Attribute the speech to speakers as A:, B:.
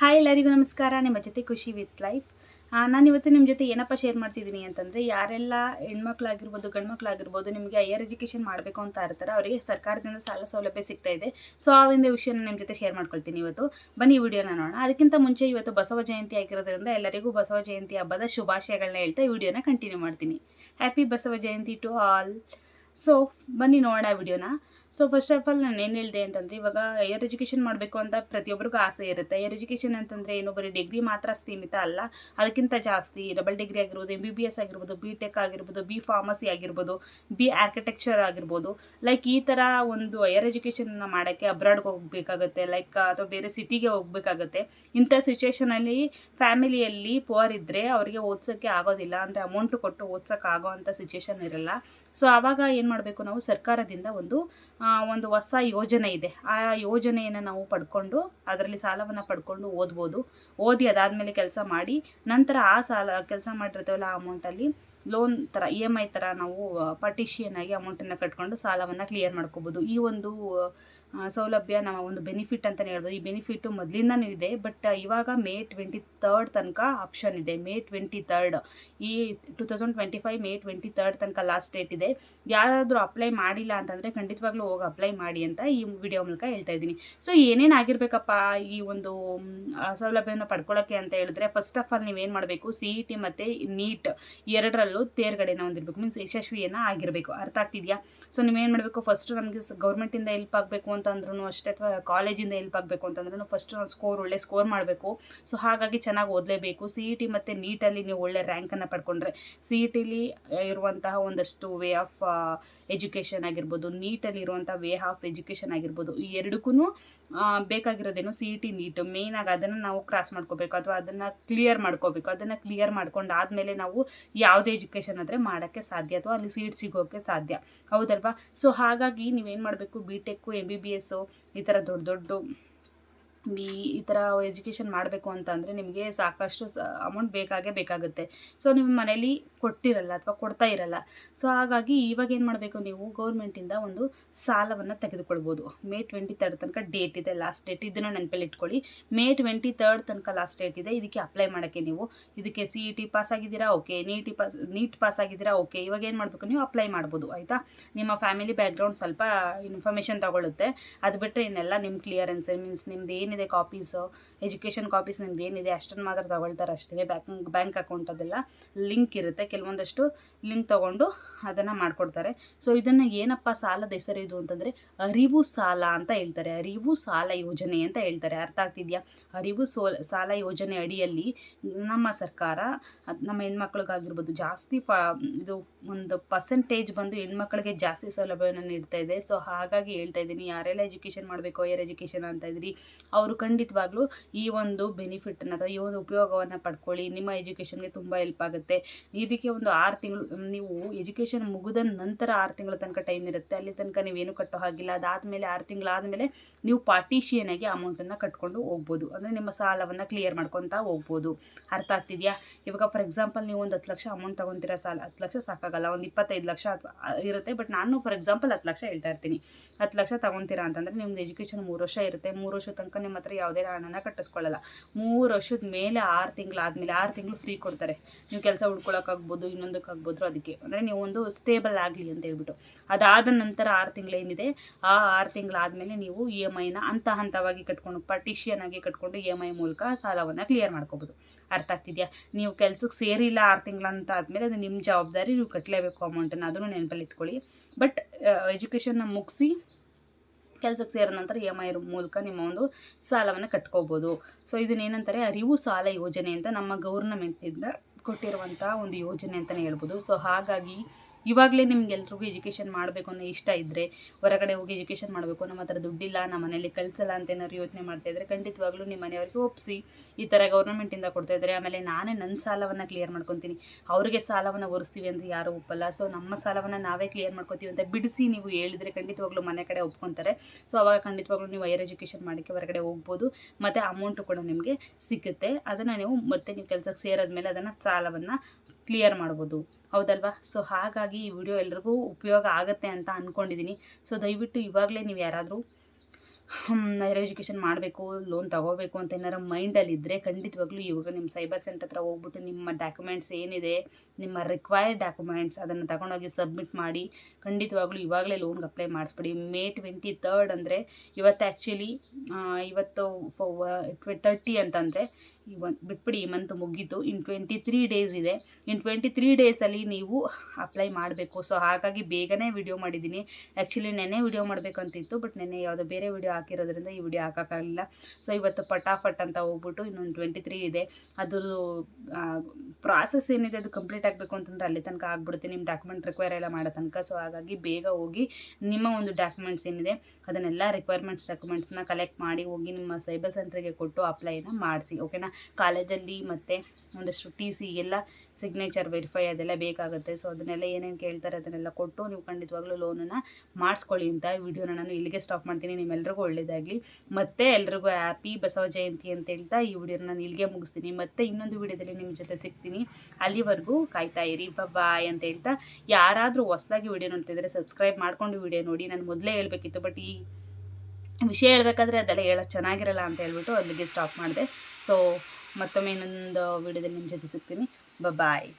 A: Hi ಎಲ್ಲರಿಗೂ ನಮಸ್ಕಾರ. ನಿಮ್ಮ ಜೊತೆ ಖುಷಿ ವಿತ್ ಲೈಫ್. ನಾನು ಇವತ್ತು ನಿಮ್ಮ ಜೊತೆ ಏನಪ್ಪ ಶೇರ್ ಮಾಡ್ತಿದ್ದೀನಿ ಅಂತಂದರೆ, ಯಾರೆಲ್ಲ ಹೆಣ್ಮಕ್ಳಾಗಿರ್ಬೋದು, ಗಂಡ್ಮಕ್ಳಾಗಿರ್ಬೋದು ನಿಮಗೆ ಹೈಯರ್ ಎಜುಕೇಷನ್ ಮಾಡಬೇಕು ಅಂತ ಇರ್ತಾರೆ, ಅವರಿಗೆ ಸರ್ಕಾರದಿಂದ ಸಾಲ ಸೌಲಭ್ಯ ಸಿಗ್ತಾ ಇದೆ. ಸೊ ಆ ಒಂದು ವಿಷಯನ ನಿಮ್ಮ ಜೊತೆ ಶೇರ್ ಮಾಡ್ಕೊಳ್ತೀನಿ ಇವತ್ತು. ಬನ್ನಿ ವಿಡಿಯೋನ ನೋಡೋಣ. ಅದಕ್ಕಿಂತ ಮುಂಚೆ ಇವತ್ತು ಬಸವ ಜಯಂತಿ ಆಗಿರೋದ್ರಿಂದ ಎಲ್ಲರಿಗೂ ಬಸವ ಜಯಂತಿ ಹಬ್ಬದ ಶುಭಾಶಯಗಳನ್ನ ಹೇಳ್ತಾ ವಿಡಿಯೋನ ಕಂಟಿನ್ಯೂ ಮಾಡ್ತೀನಿ. Happy Basava Jayanti to all so ಬನ್ನಿ ನೋಡೋಣ ವಿಡಿಯೋನ. ಸೊ ಫಸ್ಟ್ ಆಫ್ ಆಲ್ ನಾನು ಏನು ಹೇಳಿದೆ ಅಂತಂದರೆ, ಇವಾಗ ಹೈಯರ್ ಎಜುಕೇಷನ್ ಮಾಡಬೇಕು ಅಂತ ಪ್ರತಿಯೊಬ್ಬರಿಗೂ ಆಸೆ ಇರುತ್ತೆ. ಹೈಯರ್ ಎಜುಕೇಷನ್ ಅಂತಂದರೆ ಏನು ಬರೀ ಡಿಗ್ರಿ ಮಾತ್ರ ಸೀಮಿತ ಅಲ್ಲ. ಅದಕ್ಕಿಂತ ಜಾಸ್ತಿ ಡಬಲ್ ಡಿಗ್ರಿ ಆಗಿರ್ಬೋದು ಎಂ ಬಿ ಬಿ ಎಸ್ ಆಗಿರ್ಬೋದು ಬಿ ಟೆಕ್ ಆಗಿರ್ಬೋದು ಬಿ ಫಾರ್ಮಸಿ ಆಗಿರ್ಬೋದು ಬಿ ಆರ್ಕಿಟೆಕ್ಚರ್ ಆಗಿರ್ಬೋದು. ಲೈಕ್ ಈ ಥರ ಒಂದು ಹೈಯರ್ ಎಜುಕೇಷನ್ನ ಮಾಡೋಕ್ಕೆ ಅಬ್ರಾಡ್ಗೆ ಹೋಗಬೇಕಾಗುತ್ತೆ. ಲೈಕ್ ಅಥವಾ ಬೇರೆ ಸಿಟಿಗೆ ಹೋಗಬೇಕಾಗುತ್ತೆ. ಇಂಥ ಸಿಚುವೇಷನಲ್ಲಿ ಫ್ಯಾಮಿಲಿಯಲ್ಲಿ ಪುವರ್ ಇದ್ದರೆ ಅವರಿಗೆ ಓದ್ಸೋಕ್ಕೆ ಆಗೋದಿಲ್ಲ. ಅಂದರೆ ಅಮೌಂಟು ಕೊಟ್ಟು ಓದ್ಸೋಕ್ಕಾಗೋ ಅಂಥ ಸಿಚುವೇಷನ್ ಇರಲ್ಲ. ಸೊ ಆವಾಗ ಏನು ಮಾಡಬೇಕು ನಾವು ಸರ್ಕಾರದಿಂದ ಒಂದು ಒಂದು ಹೊಸ ಯೋಜನೆ ಇದೆ. ಆ ಯೋಜನೆಯನ್ನು ನಾವು ಪಡ್ಕೊಂಡು, ಅದರಲ್ಲಿ ಸಾಲವನ್ನು ಪಡ್ಕೊಂಡು ಓದ್ಬೋದು. ಓದಿ ಅದಾದಮೇಲೆ ಕೆಲಸ ಮಾಡಿ, ನಂತರ ಆ ಸಾಲ, ಕೆಲಸ ಮಾಡಿರ್ತೇವಲ್ಲ ಆ ಅಮೌಂಟಲ್ಲಿ ಲೋನ್ ಥರ ಇ ಎಂ ಐ ಥರ ನಾವು ಪಟಿಷಿಯನ್ ಆಗಿ ಅಮೌಂಟನ್ನು ಕಟ್ಕೊಂಡು ಸಾಲವನ್ನು ಕ್ಲಿಯರ್ ಮಾಡ್ಕೋಬೋದು. ಈ ಒಂದು ಸೌಲಭ್ಯ ನಮ್ಮ ಒಂದು ಬೆನಿಫಿಟ್ ಅಂತಲೇ ಹೇಳ್ಬೋದು. ಈ ಬೆನಿಫಿಟ್ಟು ಮೊದಲಿಂದನೂ ಇದೆ ಬಟ್ ಇವಾಗ ಮೇ ಟ್ವೆಂಟಿ ತರ್ಡ್ ತನಕ ಆಪ್ಷನ್ ಇದೆ. ಮೇ ಟ್ವೆಂಟಿ ತರ್ಡ್ ಈ two thousand twenty five May twenty third ತನಕ ಲಾಸ್ಟ್ ಡೇಟ್ ಇದೆ. ಯಾರಾದರೂ ಅಪ್ಲೈ ಮಾಡಿಲ್ಲ ಅಂತಂದರೆ ಖಂಡಿತವಾಗ್ಲೂ ಹೋಗಿ ಅಪ್ಲೈ ಮಾಡಿ ಅಂತ ಈ ವಿಡಿಯೋ ಮೂಲಕ ಹೇಳ್ತಾ ಇದ್ದೀನಿ. ಸೊ ಏನೇನು ಆಗಿರಬೇಕಪ್ಪ ಈ ಒಂದು ಸೌಲಭ್ಯವನ್ನು ಪಡ್ಕೊಳ್ಳೋಕ್ಕೆ ಅಂತ ಹೇಳಿದ್ರೆ ಫಸ್ಟ್ ಆಫ್ ಆಲ್ ನೀವೇನು ಮಾಡಬೇಕು? ಸಿ ಇ ಟಿ ಮತ್ತು ನೀಟ್ ಎರಡರಲ್ಲೂ ತೇರ್ಗಡೆನ ಹೊಂದಿರಬೇಕು. ಮೀನ್ಸ್ ಯಶಸ್ವಿಯನ್ನು ಆಗಿರಬೇಕು. ಅರ್ಥ ಆಗ್ತಿದೆಯಾ? ಸೊ ನೀವೇನು ಮಾಡಬೇಕು? ಫಸ್ಟು ನಮಗೆ ಗೌರ್ಮೆಂಟಿಂದ ಹೆಲ್ಪ್ ಆಗಬೇಕು ಅಂತಂದ್ರೂ ಅಷ್ಟೇ, ಅಥವಾ ಕಾಲೇಜಿಂದ ಹೆಲ್ಪ್ ಆಗಬೇಕು ಅಂತಂದ್ರೂ ಫಸ್ಟ್ ನಾವು ಸ್ಕೋರ್ ಒಳ್ಳೆ ಸ್ಕೋರ್ ಮಾಡಬೇಕು. ಸೊ ಹಾಗಾಗಿ ಚೆನ್ನಾಗಿ ಓದಲೇಬೇಕು. ಸಿ ಇ ಟಿ ಮತ್ತು ನೀಟಲ್ಲಿ ನೀವು ಒಳ್ಳೆ ರ್ಯಾಂಕನ್ನು ಪಡ್ಕೊಂಡ್ರೆ ಸಿ ಇ ಟಿಲಿ ಇರುವಂತಹ ಒಂದಷ್ಟು ವೇ ಆಫ್ ಎಜುಕೇಷನ್ ಆಗಿರ್ಬೋದು ನೀಟಲ್ಲಿ ಇರುವಂಥ ವೇ ಆಫ್ ಎಜುಕೇಷನ್ ಆಗಿರ್ಬೋದು, ಈ ಎರಡಕ್ಕೂ ಬೇಕಾಗಿರೋದೇನು ಸಿ ಇ ಟಿ ನೀಟ್ ಮೇಯ್ನಾಗಿ ಅದನ್ನು ನಾವು ಕ್ರಾಸ್ ಮಾಡ್ಕೋಬೇಕು, ಅಥವಾ ಅದನ್ನು ಕ್ಲಿಯರ್ ಮಾಡ್ಕೋಬೇಕು. ಅದನ್ನು ಕ್ಲಿಯರ್ ಮಾಡ್ಕೊಂಡು ಆದಮೇಲೆ ನಾವು ಯಾವುದೇ ಎಜುಕೇಷನ್ ಆದರೆ ಮಾಡೋಕ್ಕೆ ಸಾಧ್ಯ, ಅಥವಾ ಅಲ್ಲಿ ಸೀಟ್ ಸಿಗೋಕ್ಕೆ ಸಾಧ್ಯ. ಹೌದಲ್ವಾ? ಸೊ ಹಾಗಾಗಿ ನೀವೇನು ಮಾಡಬೇಕು? B tech M B B S ಈ ಥರ ದೊಡ್ಡ ದೊಡ್ಡ ಈ ಈ ಥರ ಎಜುಕೇಷನ್ ಮಾಡಬೇಕು ಅಂತ ಅಂದರೆ ನಿಮಗೆ ಸಾಕಷ್ಟು ಅಮೌಂಟ್ ಬೇಕಾಗೇ ಬೇಕಾಗುತ್ತೆ. ಸೊ ನಿಮ್ಮ ಮನೇಲಿ ಕೊಟ್ಟಿರಲ್ಲ ಅಥವಾ ಕೊಡ್ತಾ ಇರಲ್ಲ. ಸೊ ಹಾಗಾಗಿ ಇವಾಗ ಏನು ಮಾಡಬೇಕು ನೀವು? ಗೌರ್ಮೆಂಟಿಂದ ಒಂದು ಸಾಲವನ್ನು ತೆಗೆದುಕೊಳ್ಬೋದು. ಮೇ ಟ್ವೆಂಟಿ ತರ್ಡ್ ತನಕ ಡೇಟ್ ಇದೆ ಲಾಸ್ಟ್ ಡೇಟ್ ಇದನ್ನು ನೆನಪಲ್ಲಿ ಇಟ್ಕೊಳ್ಳಿ. ಮೇ ಟ್ವೆಂಟಿ ತರ್ಡ್ ತನಕ ಲಾಸ್ಟ್ ಡೇಟ್ ಇದೆ. ಇದಕ್ಕೆ ಅಪ್ಲೈ ಮಾಡೋಕ್ಕೆ ನೀವು. ಇದಕ್ಕೆ ಸಿ ಇ ಟಿ ಪಾಸ್ ಆಗಿದ್ದೀರಾ? ಓಕೆ ನೀಟಿ ಪಾಸ್ ನೀಟ್ ಪಾಸ್ ಆಗಿದ್ದೀರಾ? ಓಕೆ ಇವಾಗ ಏನು ಮಾಡಬೇಕು? ನೀವು ಅಪ್ಲೈ ಮಾಡ್ಬೋದು. ಆಯಿತಾ? ನಿಮ್ಮ ಫ್ಯಾಮಿಲಿ ಬ್ಯಾಕ್ಗ್ರೌಂಡ್ ಸ್ವಲ್ಪ ಇನ್ಫಾರ್ಮೇಷನ್ ತಗೊಳ್ಳುತ್ತೆ. ಅದು ಬಿಟ್ಟರೆ ಇನ್ನೆಲ್ಲ ನಿಮ್ಮ ಕ್ಲಿಯರೆನ್ಸ್ ಮೀನ್ಸ್ ನಿಮ್ದು ಏನಿದೆ ಕಾಪೀಸು ಎಜುಕೇಷನ್ ಕಾಪೀಸ್ ನಿಮ್ದು ಏನಿದೆ ಅಷ್ಟನ್ನು ಮಾತ್ರ ತೊಗೊಳ್ತಾರೆ ಅಷ್ಟೇ ಬ್ಯಾಂಕ್ ಬ್ಯಾಂಕ್ ಅಕೌಂಟ್ ಅದೆಲ್ಲ ಲಿಂಕ್ ಇರುತ್ತೆ. ಕೆಲವೊಂದಷ್ಟು ಲಿಂಕ್ ತೊಗೊಂಡು ಅದನ್ನು ಮಾಡಿಕೊಡ್ತಾರೆ. ಸೊ ಇದನ್ನು ಏನಪ್ಪ ಸಾಲದ ಹೆಸರು ಇದು ಅಂತಂದರೆ ಅರಿವು ಸಾಲ ಅಂತ ಹೇಳ್ತಾರೆ. ಅರಿವು ಸಾಲ ಯೋಜನೆ ಅಂತ ಹೇಳ್ತಾರೆ. ಅರ್ಥ ಆಗ್ತಿದೆಯಾ? ಅರಿವು ಸಾಲ ಯೋಜನೆ ಅಡಿಯಲ್ಲಿ ನಮ್ಮ ಸರ್ಕಾರ ನಮ್ಮ ಹೆಣ್ಮಕ್ಳಿಗಾಗಿರ್ಬೋದು ಜಾಸ್ತಿ ಫ, ಇದು ಒಂದು ಪರ್ಸೆಂಟೇಜ್ ಬಂದು ಹೆಣ್ಮಕ್ಳಿಗೆ ಜಾಸ್ತಿ ಸೌಲಭ್ಯವನ್ನು ನೀಡ್ತಾ ಇದೆ. ಸೊ ಹಾಗಾಗಿ ಹೇಳ್ತಾ ಇದ್ದೀನಿ, ಯಾರೆಲ್ಲ ಎಜುಕೇಷನ್ ಮಾಡಬೇಕು ಹೈಯರ್ ಎಜುಕೇಷನ್ ಅಂತ ಇದ್ರಿ ಅವರು ಖಂಡಿತವಾಗ್ಲೂ ಈ ಒಂದು ಬೆನಿಫಿಟನ್ನು ಅಥವಾ ಈ ಒಂದು ಉಪಯೋಗವನ್ನು ಪಡ್ಕೊಳ್ಳಿ, ನಿಮ್ಮ ಎಜುಕೇಷನ್ಗೆ ತುಂಬ ಹೆಲ್ಪ್ ಆಗುತ್ತೆ. ಇದಕ್ಕೆ ಒಂದು ಆರು ತಿಂಗಳು, ನೀವು ಎಜುಕೇಷನ್ ಮುಗಿದ ನಂತರ ಆರು ತಿಂಗಳ ತನಕ ಟೈಮ್ ಇರುತ್ತೆ. ಅಲ್ಲಿ ತನಕ ನೀವೇನು ಕಟ್ಟೋ ಹಾಗಿಲ್ಲ. ಅದಾದಮೇಲೆ ಆರು ತಿಂಗಳಾದಮೇಲೆ ನೀವು ಪಾರ್ಟಿಷಿಯನ್ ಆಗಿ ಅಮೌಂಟನ್ನು ಕಟ್ಕೊಂಡು ಹೋಗ್ಬೋದು. ಅಂದರೆ ನಿಮ್ಮ ಸಾಲವನ್ನು ಕ್ಲಿಯರ್ ಮಾಡ್ಕೊತಾ ಹೋಗ್ಬೋದು. ಅರ್ಥ ಆಗ್ತಿದೆಯಾ? ಇವಾಗ ಫಾರ್ ಎಕ್ಸಾಂಪಲ್ ನೀವು ಒಂದು ಹತ್ತು ಲಕ್ಷ ಅಮೌಂಟ್ ತೊಗೊತೀರಾ ಸಾಲ, ಹತ್ತು ಲಕ್ಷ ಸಾಕಾಗಲ್ಲ. ಒಂದು ಇಪ್ಪತ್ತೈದು ಲಕ್ಷ ಇರುತ್ತೆ. ಬಟ್ ನಾನು ಫಾರ್ ಎಕ್ಸಾಂಪಲ್ ಹತ್ತು ಲಕ್ಷ ಹೇಳ್ತಾ ಇರ್ತೀನಿ. ಹತ್ತು ಲಕ್ಷ ತೊಗೊತೀರಾ ಅಂತಂದರೆ ನಿಮ್ಮದು ಎಜುಕೇಷನ್ ಮೂರು ವರ್ಷ ಇರುತ್ತೆ. ಮೂರು ವರ್ಷ ತನಕ ನಿಮ್ಮ ಹತ್ರ ಯಾವುದೇ ಹಣನ ಕಟ್ಟಿಸ್ಕೊಳ್ಳಲ್ಲ. ಮೂರು ವರ್ಷದ ಮೇಲೆ ಆರು ತಿಂಗಳಾದಮೇಲೆ ಆರು ತಿಂಗಳು ಫ್ರೀ ಕೊಡ್ತಾರೆ. ನೀವು ಕೆಲಸ ಹುಡ್ಕೊಳಕ್ಕಾಗ್ಬೋದು ಇನ್ನೊಂದಕ್ಕಾಗ್ಬೋದು ಅದಕ್ಕೆ. ಅಂದರೆ ನೀವು ಒಂದು ಸ್ಟೇಬಲ್ ಆಗಲಿ ಅಂತ ಹೇಳ್ಬಿಟ್ಟು. ಅದಾದ ನಂತರ ಆರು ತಿಂಗಳೇನಿದೆ ಆ ಆರು ತಿಂಗಳಾದಮೇಲೆ ನೀವು ಇ ಎಂ ಐನ ಹಂತ ಹಂತವಾಗಿ ಕಟ್ಕೊಂಡು ಪರ್ಟಿಷಿಯನ್ ಆಗಿ ಕಟ್ಕೊಂಡು ಇ ಎಂ ಐ ಮೂಲಕ ಸಾಲವನ್ನು ಕ್ಲಿಯರ್ ಮಾಡ್ಕೋಬೋದು. ಅರ್ಥ ಆಗ್ತಿದೆಯಾ? ನೀವು ಕೆಲಸಕ್ಕೆ ಸೇರಿಲ್ಲ ಆರು ತಿಂಗಳಂತ ಆದಮೇಲೆ ಅದು ನಿಮ್ಮ ಜವಾಬ್ದಾರಿ, ನೀವು ಕಟ್ಟಲೇಬೇಕು ಅಮೌಂಟನ್ನು ಅದನ್ನು ನೆನಪಲ್ಲಿ ಇಟ್ಕೊಳ್ಳಿ. ಬಟ್ ಎಜುಕೇಷನ್ನ ಮುಗಿಸಿ ಕೆಲಸಕ್ಕೆ ಸೇರಿದ ನಂತರ ಇ ಎಂ ಐ ಮೂಲಕ ನಿಮ್ಮ ಒಂದು ಸಾಲವನ್ನು ಕಟ್ಕೋಬೋದು. ಸೊ ಇದನ್ನೇನಂತಾರೆ ಅರಿವು ಸಾಲ ಯೋಜನೆ ಅಂತ ನಮ್ಮ ಗೌರ್ನಮೆಂಟಿಂದ ಕೊಟ್ಟಿರುವಂಥ ಒಂದು ಯೋಜನೆ ಅಂತಲೇ ಹೇಳ್ಬೋದು. ಸೊ ಹಾಗಾಗಿ ಇವಾಗಲೇ ನಿಮ್ಗೆಲ್ರಿಗೂ ಎಜುಕೇಷನ್ ಮಾಡಬೇಕು ಅನ್ನೋ ಇಷ್ಟ ಇದ್ದರೆ ಹೊರಗಡೆ ಹೋಗಿ ಎಜುಕೇಷನ್ ಮಾಡಬೇಕು ನಮ್ಮ ಹತ್ರ ದುಡ್ಡಿಲ್ಲ, ನಮ್ಮ ಮನೇಲಿ ಕಳಿಸಲ್ಲ ಅಂತ ಏನಾದ್ರು ಯೋಚನೆ ಮಾಡ್ತಾ ಇದ್ದರೆ ಖಂಡಿತವಾಗ್ಲೂ ನಿಮ್ಮ ಮನೆಯವರಿಗೆ ಒಪ್ಪಿಸಿ ಈ ಥರ ಗೌರ್ಮೆಂಟಿಂದ ಕೊಡ್ತಾ ಇದ್ದಾರೆ ಆಮೇಲೆ ನಾನೇ ನನ್ನ ಸಾಲವನ್ನು ಕ್ಲಿಯರ್ ಮಾಡ್ಕೊತೀನಿ. ಅವರಿಗೆ ಸಾಲವನ್ನು ಒರೆಸ್ತೀವಿ ಅಂದರೆ ಯಾರೂ ಒಪ್ಪಲ್ಲ. ಸೊ ನಮ್ಮ ಸಾಲವನ್ನು ನಾವೇ ಕ್ಲಿಯರ್ ಮಾಡ್ಕೊತೀವಿ ಅಂತ ಬಿಡಿಸಿ ನೀವು ಹೇಳಿದರೆ ಖಂಡಿತವಾಗ್ಲೂ ಮನೆ ಕಡೆ ಒಪ್ಕೊತಾರೆ. ಸೊ ಅವಾಗ ಖಂಡಿತವಾಗ್ಲೂ ನೀವು ಹೈಯರ್ ಎಜುಕೇಷನ್ ಮಾಡೋಕ್ಕೆ ಹೊರಗಡೆ ಹೋಗ್ಬೋದು. ಮತ್ತು ಅಮೌಂಟು ಕೂಡ ನಿಮಗೆ ಸಿಗುತ್ತೆ. ಅದನ್ನು ನೀವು ಮತ್ತೆ ನೀವು ಕೆಲಸಕ್ಕೆ ಸೇರಿದ್ಮೇಲೆ ಅದನ್ನು ಸಾಲವನ್ನು ಕ್ಲಿಯರ್ ಮಾಡ್ಬೋದು. ಹೌದಲ್ವಾ? ಸೊ ಹಾಗಾಗಿ ಈ ವಿಡಿಯೋ ಎಲ್ರಿಗೂ ಉಪಯೋಗ ಆಗುತ್ತೆ ಅಂತ ಅಂದ್ಕೊಂಡಿದ್ದೀನಿ ಸೊ ದಯವಿಟ್ಟು ಇವಾಗಲೇ ನೀವು ಯಾರಾದರೂ ಹೈಯರ್ ಎಜುಕೇಷನ್ ಮಾಡಬೇಕು ಲೋನ್ ತಗೋಬೇಕು ಅಂತ ಏನಾರು ಮೈಂಡಲ್ಲಿ ಇದ್ದರೆ ಖಂಡಿತವಾಗ್ಲೂ ಇವಾಗ ನಿಮ್ಮ ಸೈಬರ್ ಸೆಂಟರ್ ಹತ್ರ ಹೋಗ್ಬಿಟ್ಟು ನಿಮ್ಮ ಡಾಕ್ಯುಮೆಂಟ್ಸ್ ಏನಿದೆ, ನಿಮ್ಮ ರಿಕ್ವೈರ್ಡ್ ಡಾಕ್ಯುಮೆಂಟ್ಸ್ ಅದನ್ನು ತಗೊಂಡೋಗಿ ಸಬ್ಮಿಟ್ ಮಾಡಿ, ಖಂಡಿತವಾಗ್ಲೂ ಇವಾಗಲೇ ಲೋನ್ಗೆ ಅಪ್ಲೈ ಮಾಡಿಸ್ಬಿಡಿ. ಮೇ ಟ್ವೆಂಟಿ ತರ್ಡ್ ಅಂದರೆ ಇವತ್ತು ಆ್ಯಕ್ಚುಲಿ ಇವತ್ತು ತರ್ಟಿ ಅಂತಂದರೆ ಇವನ್ ಬಿಟ್ಬಿಡಿ ಈ ಮಂತ್ ಮುಗೀತು. ಇನ್ ಟ್ವೆಂಟಿ ತ್ರೀ ಡೇಸ್ ಇದೆ. ಇನ್ ಟ್ವೆಂಟಿ ತ್ರೀ ಡೇಸಲ್ಲಿ ನೀವು ಅಪ್ಲೈ ಮಾಡಬೇಕು. ಸೊ ಹಾಗಾಗಿ ಬೇಗನೆ ವಿಡಿಯೋ ಮಾಡಿದ್ದೀನಿ. ಆ್ಯಕ್ಚುಲಿ ನೆನ್ನೆ ವಿಡಿಯೋ ಮಾಡಬೇಕಂತಿತ್ತು ಬಟ್ ನೆನ್ನೆ ಯಾವುದೋ ಬೇರೆ ವಿಡಿಯೋ ಹಾಕಿರೋದ್ರಿಂದ ಈ ವಿಡಿಯೋ ಹಾಕೋಕ್ಕಾಗಲಿಲ್ಲ. ಸೊ ಇವತ್ತು ಪಟಾಫಟ್ ಅಂತ ಹೋಗ್ಬಿಟ್ಟು ಇನ್ನೊಂದು ಟ್ವೆಂಟಿ ತ್ರೀ ಇದೆ ಅದು ಪ್ರಾಸೆಸ್ ಏನಿದೆ ಅದು ಕಂಪ್ಲೀಟ್ ಆಗಬೇಕು ಅಂತಂದರೆ ಅಲ್ಲಿ ತನಕ ಆಗ್ಬಿಡುತ್ತೆ. ನಿಮ್ಮ ಡಾಕ್ಯುಮೆಂಟ್ ರಿಕ್ವೈರ್ ಎಲ್ಲ ಮಾಡೋ ತನಕ. ಸೊ ಹಾಗಾಗಿ ಬೇಗ ಹೋಗಿ ನಿಮ್ಮ ಒಂದು ಡಾಕ್ಯುಮೆಂಟ್ಸ್ ಏನಿದೆ, ಅದನ್ನೆಲ್ಲ ರಿಕ್ವೈರ್ಮೆಂಟ್ಸ್ ಡಾಕ್ಯುಮೆಂಟ್ಸ್ನ ಕಲೆಕ್ಟ್ ಮಾಡಿ ಹೋಗಿ ನಿಮ್ಮ ಸೈಬರ್ ಸೆಂಟ್ರಿಗೆ ಕೊಟ್ಟು ಅಪ್ಲೈನ ಮಾಡಿಸಿ. ಓಕೆನಾ ಕಾಲೇಜಲ್ಲಿ ಮತ್ತು ಒಂದಷ್ಟು ಟಿ ಸಿ ಎಲ್ಲ ಸಿಗ್ನೇಚರ್ ವೆರಿಫೈ ಅದೆಲ್ಲ ಬೇಕಾಗುತ್ತೆ. ಸೊ ಅದನ್ನೆಲ್ಲ ಏನೇನು ಕೇಳ್ತಾರೆ ಅದನ್ನೆಲ್ಲ ಕೊಟ್ಟು ನೀವು ಖಂಡಿತವಾಗ್ಲೂ ಲೋನನ್ನು ಮಾಡಿಸ್ಕೊಳ್ಳಿ ಅಂತ ವಿಡಿಯೋನ ನಾನು ಇಲ್ಲಿಗೆ ಸ್ಟಾಪ್ ಮಾಡ್ತೀನಿ. ನಿಮ್ಮೆಲ್ರಿಗೂ ಒಳ್ಳೆಯದಾಗಲಿ ಮತ್ತೆ ಎಲ್ರಿಗೂ ಹ್ಯಾಪಿ ಬಸವ ಜಯಂತಿ ಅಂತ ಹೇಳ್ತಾ ಈ ವಿಡಿಯೋನ ನಾನು ಇಲ್ಲಿಗೆ ಮುಗಿಸ್ತೀನಿ. ಮತ್ತೆ ಇನ್ನೊಂದು ವಿಡಿಯೋದಲ್ಲಿ ನಿಮ್ಮ ಜೊತೆ ಸಿಗ್ತೀನಿ. ಅಲ್ಲಿವರೆಗೂ ಕಾಯ್ತಾ ಇರಿ. ಬಾಯ್ ಅಂತ ಹೇಳ್ತಾ ಯಾರಾದರೂ ಹೊಸದಾಗಿ ವಿಡಿಯೋ ನೋಡ್ತಿದ್ರೆ ಸಬ್ಸ್ಕ್ರೈಬ್ ಮಾಡ್ಕೊಂಡು ವಿಡಿಯೋ ನೋಡಿ. ನಾನು ಮೊದಲೇ ಹೇಳಬೇಕಿತ್ತು ಬಟ್ ಈ ವಿಷಯ ಹೇಳ್ಬೇಕಾದ್ರೆ ಅದೆಲ್ಲ ಹೇಳೋಕ್ಕೆ ಚೆನ್ನಾಗಿರಲ್ಲ ಅಂತ ಹೇಳ್ಬಿಟ್ಟು ಅಲ್ಲಿಗೆ ಸ್ಟಾಪ್ ಮಾಡಿದೆ. ಸೊ ಮತ್ತೊಮ್ಮೆ ಇನ್ನೊಂದು ವಿಡಿಯೋದಲ್ಲಿ ನಿಮ್ಮ ಜೊತೆ ಸಿಗ್ತೀನಿ. ಬಾಯ್